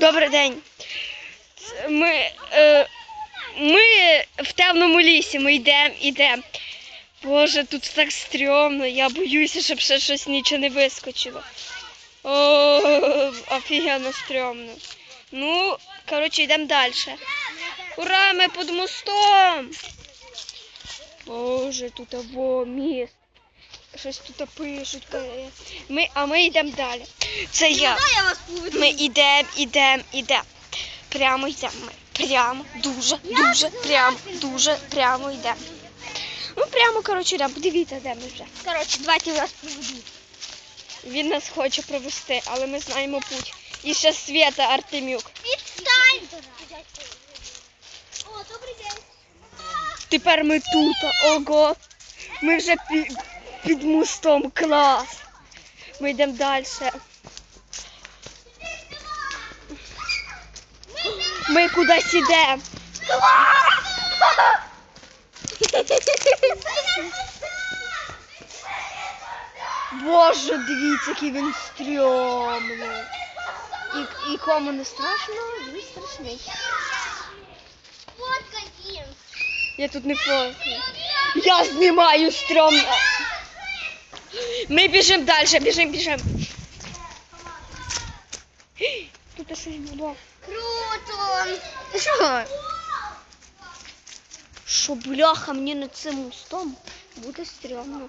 Добрий день. Ми, е, ми в темному лісі, ми йдемо, йдемо. Боже, тут так стрьомно, я боюся, щоб ще щось нічого не вискочило. О, офігенно стрьомно. Ну, коротше, йдемо далі. Ура, ми під мостом. Боже, тут або міст. Щось тут пишуть. ка- Ми, а ми йдемо далі. Це я. я вас. Ми йдемо, йдемо, йдемо. Прямо йдемо. Ми прямо, дуже, дуже, прямо, дуже, прямо йдемо. Ну, прямо, коротше, йдемо. Подивіться, де ми вже. Коротше, давайте вас поведу. Він нас хоче провести, але ми знаємо путь. І ще Свята Артемюк. Відстань! О, добрий день. Тепер ми тут. Ого. Ми вже пі- під мостом. Клас. Ми йдемо далі. Ми кудись йдемо. Боже, дивіться, який він стрьомний. І, і кому не страшно, він страшний. Фотка їм. Я тут не фоткаю. Я знімаю стрьомно. Ми біжимо далі, біжимо, біжимо. Тут щось було. Круто. Що? Що бляха мені над цим мостом буде стрьомно.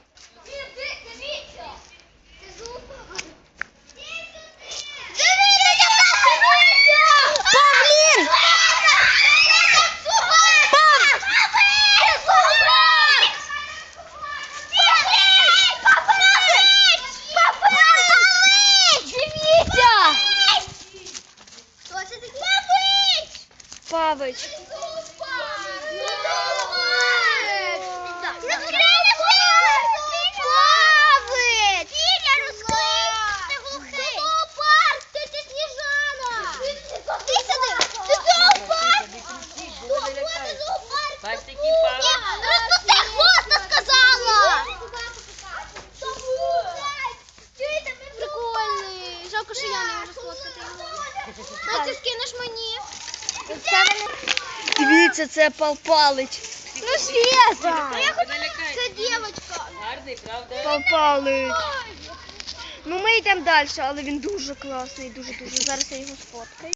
Павич. Розпусти хвоста, сказала! Прикольний. Жалко, що я не можу сфоткати його. Настя, скинеш мені? Дивіться, це Пал Палич. Ну, Света! Ну, я хочу... Це дівчинка. Гарний, правда? Пал Палич. Ну ми йдемо далі, але він дуже класний, дуже дуже. Зараз я його сфоткаю.